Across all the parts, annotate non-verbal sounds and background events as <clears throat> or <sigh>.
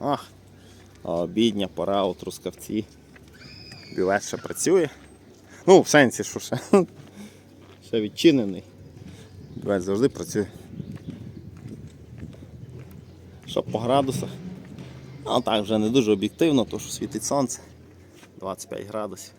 Ах, обідня пора у Трускавці. Білет ще працює. Ну, в сенсі, що ще, <laughs> ще відчинений. Білет завжди працює. Що по градусах? А так вже не дуже об'єктивно, тому що світить сонце. 25 градусів.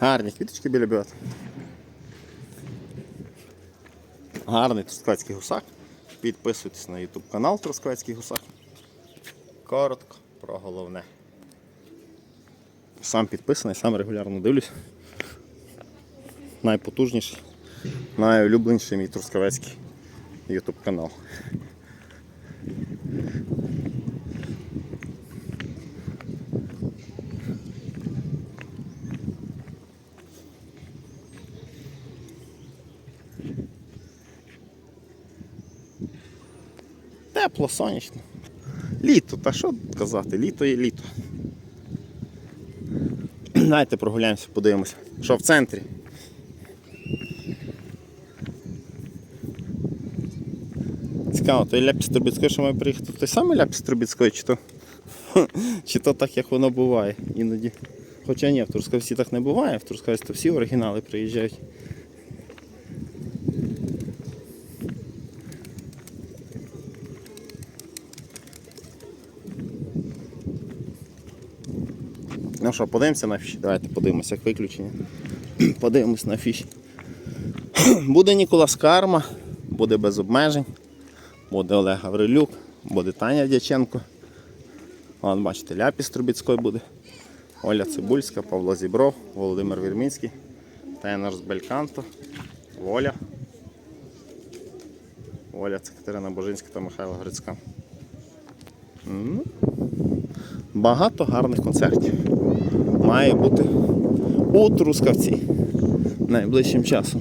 Гарні квіточки біля бювету. Гарний Трускавецький гусак. Підписуйтесь на YouTube канал Трускавецький гусак. Коротко про головне. Сам підписаний, сам регулярно дивлюсь. Найпотужніший, найулюбленіший мій Трускавецький YouTube канал. Тепло, сонячно. Літо, та що казати, літо є літо. Давайте прогуляємося, подивимося, що в центрі. Цікаво, той Ляпіс Трубецький, що має приїхати, той самий Ляпіс Трубецький, чи то, <laughs> чи то так, як воно буває іноді. Хоча ні, в Трускавці так не буває, в Трускавці то всі оригінали приїжджають. Що, подивимося на фіші? Давайте подивимося, як виключення. <clears throat> Подивимось на фіші. <clears throat> Буде Ніколас Карма, буде без обмежень, буде Олег Гаврилюк, буде Таня Дяченко. Вон, бачите, Ляпіс Трубіцький буде, Оля Цибульська, Павло Зібров, Володимир Вірмінський, Тенор з Бельканто, Воля. Оля це Катерина Божинська та Михайло Грицька. Багато гарних концертів має бути у Трускавці найближчим часом.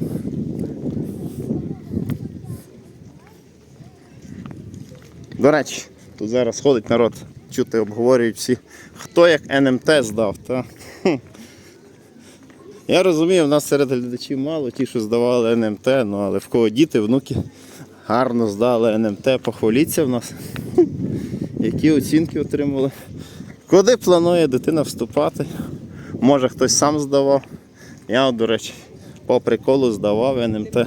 До речі, тут зараз ходить народ, чути, обговорюють всі, хто як НМТ здав. Та? Я розумію, в нас серед глядачів мало, ті, що здавали НМТ, ну але в кого діти, внуки гарно здали НМТ, похваліться в нас. Які оцінки отримали. Куди планує дитина вступати? Може хтось сам здавав. Я, до речі, по приколу здавав НМТ.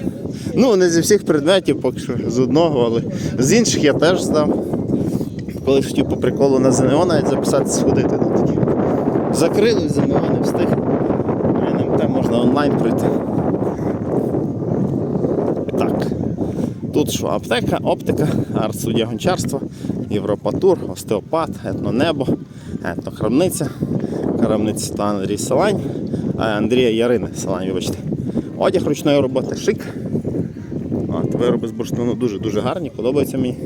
Ну, не зі всіх предметів, поки що з одного, але з інших я теж здав. Коли хотів по приколу на ЗНО навіть записати сходити. Ну, такі. Закрили ЗНО, не встиг. НМТ можна онлайн пройти. Так. Тут що, аптека, оптика, арт-суддя гончарства, Європатур, остеопат, етнонебо, етнохрамниця, крамниця та Андрій Салань, Андрія Ярини Салань, вибачте. Одяг ручної роботи, шик. От, вироби з бурштину дуже-дуже гарні, подобаються мені.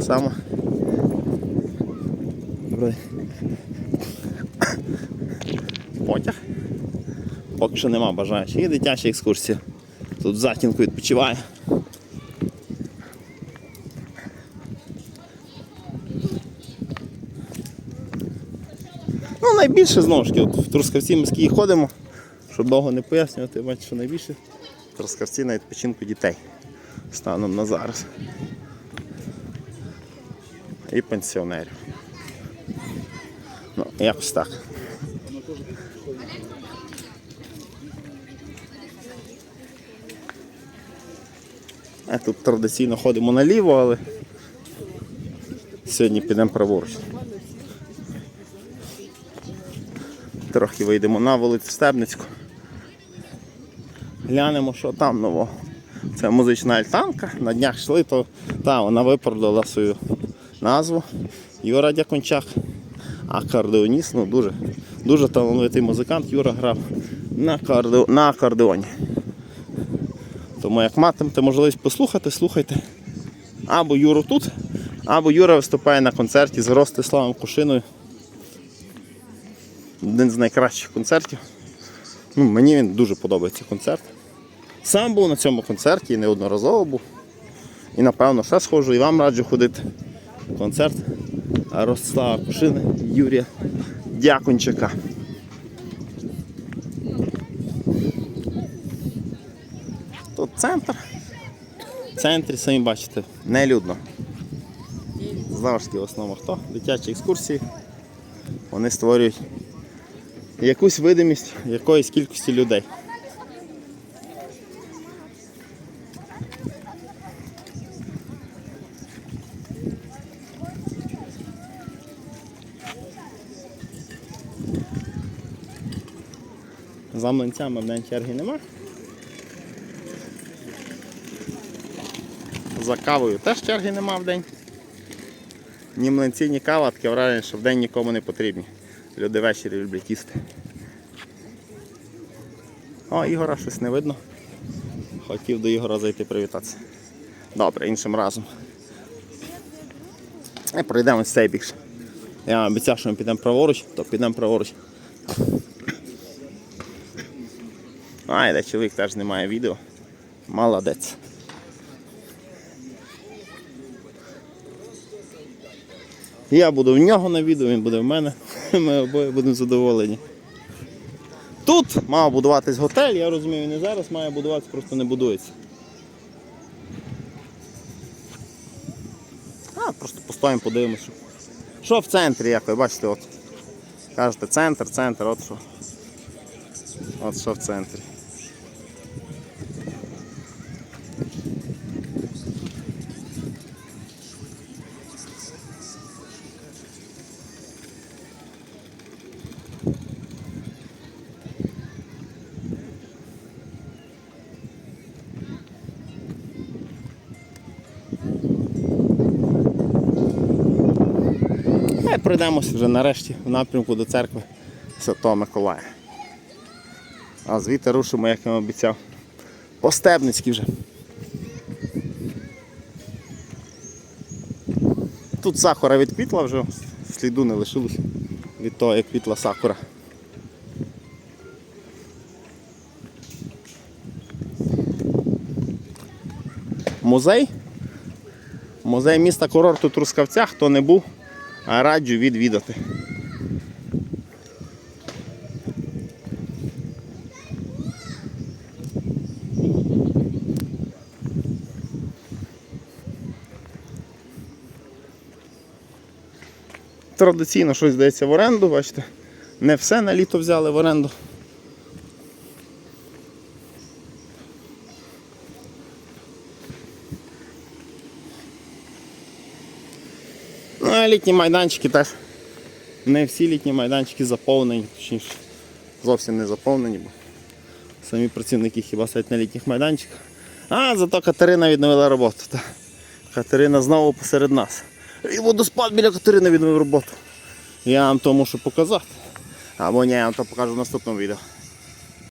Само. Добре. Потяг. Поки що нема бажаючих. І дитяча екскурсія. Тут в затінку відпочиває. Найбільше знову ж таки, от в Трускавці міській ходимо, щоб довго не пояснювати, бачите, що найбільше в Трускавці на відпочинку дітей станом на зараз. І пенсіонерів. Ну, якось так. А тут традиційно ходимо наліво, але сьогодні підемо праворуч. Трохи вийдемо на вулицю Стебницьку. Глянемо, що там нового. Це музична альтанка. На днях йшли, то та, вона виправдала свою назву. Юра Дякончак. Акордеоніст, ну дуже, дуже талановитий музикант. Юра грав на, акордео, на акордеоні. Тому як матимете можливість послухати, слухайте. Або Юру тут, або Юра виступає на концерті з Ростиславом Кушиною один з найкращих концертів. Ну, Мені він дуже подобається концерт. Сам був на цьому концерті і неодноразово був. І напевно ще схожу і вам раджу ходити. Концерт Ростава Кушини Юрія Дякунчика. Тут центр. В центрі, самі бачите, нелюдно. Завжди в основному хто? Дитячі екскурсії. Вони створюють якусь видимість якоїсь кількості людей. За млинцями в день черги нема. За кавою теж черги нема в день. Ні млинці, ні кава, таке враження, що в день нікому не потрібні. Люди ввечері люблять їсти. О, Ігора щось не видно. Хотів до Ігора зайти привітатися. Добре, іншим разом. Пройдемо цей більше. Я обіцяв, що ми підемо праворуч, то підемо праворуч. А, і де чоловік теж знімає відео. Молодець. Я буду в нього на відео, він буде в мене. <laughs> Ми обоє будемо задоволені. Тут мав будуватись готель, я розумію, і зараз має будуватися, просто не будується. А, просто постоїмо, подивимося. Що в центрі, як ви бачите, от. Кажете, центр, центр, от що. От що в центрі. Пройдемося вже нарешті в напрямку до церкви Святого Миколая. А звідти рушимо, як я обіцяв. По Стебницькій вже. Тут сакура відквітла вже, сліду не лишилось від того, як квітла сакура. Музей. Музей міста курорту Трускавця, хто не був, а раджу відвідати. Традиційно щось здається в оренду, бачите. Не все на літо взяли в оренду. Літні майданчики теж. Не всі літні майданчики заповнені, точніше зовсім не заповнені, бо самі працівники хіба сидять на літніх майданчиках. А, зато Катерина відновила роботу. Та. Катерина знову посеред нас. І водоспад біля Катерини відновив роботу. Я вам то мушу показати. Або ні, я вам то покажу в наступному відео.